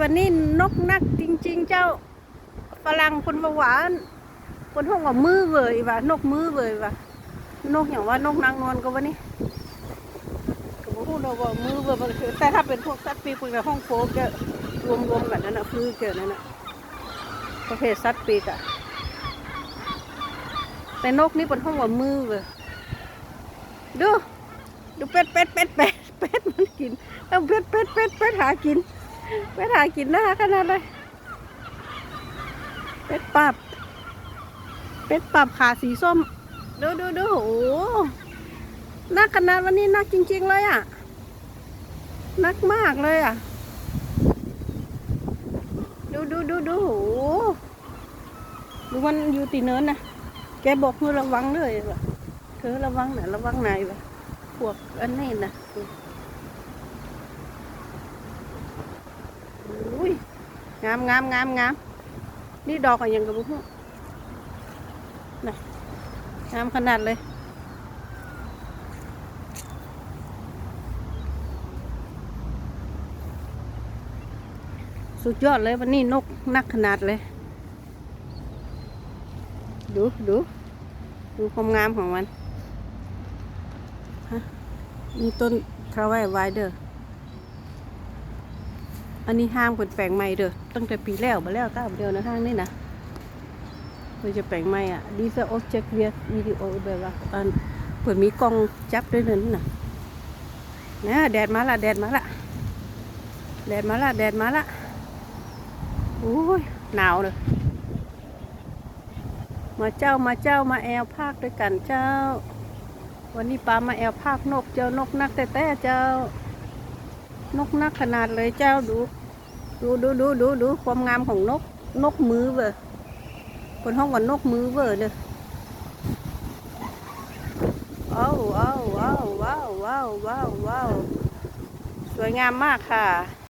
วันนี้นกนักจริง ๆ เจ้าฝรั่งคนว่าหวานคนห้องว่ามือเวยว่านกมือเวยว่านกอย่างว่านกนางนวลก็วันนี้ก็บอกพูดเราว่ามือเวยแต่ถ้าเป็นพวกสัตว์ปีกพวกในห้องโฟกจะรวมๆกันนั่นนะคือเกี่ยวนั่นนะประเภทสัตว์ปีกอะแต่นกนี่เป็นห้องว่ามือเวยดูดูเป็ดเป็ดเป็ดเป็ดเป็ดมันกินเอาเป็ดเป็ดเป็ดเป็ดหากิน เป็ดหากินนะขนาดเลย เป็ดปับ เป็ดปับขาสีส้ม ดูดูดูโอ้โหนักขนาดวันนี้นักจริง ๆ เลยอะ นักมากเลยอะ ดูดูดูดูโอ้โหดูมันอยู่ตีเนินนะ แกบอกให้ระวังเลยว่ะเธอระวังหน่อยระวังไหนวะพวกอันนี้นะอุ้ย งามงามงามงามนี่ดอกอะไรยังกับบุ้งนะงามขนาดเลย สุดยอดเลยวันนี้นกนักขนาดเลย ดูดูดูความงามของมันมีต้นทราไวไวเด้อ อันนี้ห้างเป็นแปลงใหม่เด้อตั้งแต่ปีแล้วมาแล้วก้าวเดียวนะห้างนี่นะเราจะแปลงใหม่อะดีเซอร์เจ็คเวียวิดีโอแบบว่าอันเปิดมีกล้องจับด้วยนั่นน่ะนะแดดมาละแดดมาละแดดมาละแดดมาละโอ้ยหนาวเลยมาเจ้ามาเจ้ามาแอลภาคด้วยกันเจ้า วันนี้ปลามาแอลภาคนกเจ้านกนักแต่แต่เจ้านกนักขนาดเลยเจ้าดู ดูดูดูดูดูความงามของนกนกมือเวอร์คนห้องว่านกมือเวอร์เลยว้าวว้าวว้าวว้าวว้าวว้าวว้าวสวยงามมากค่ะ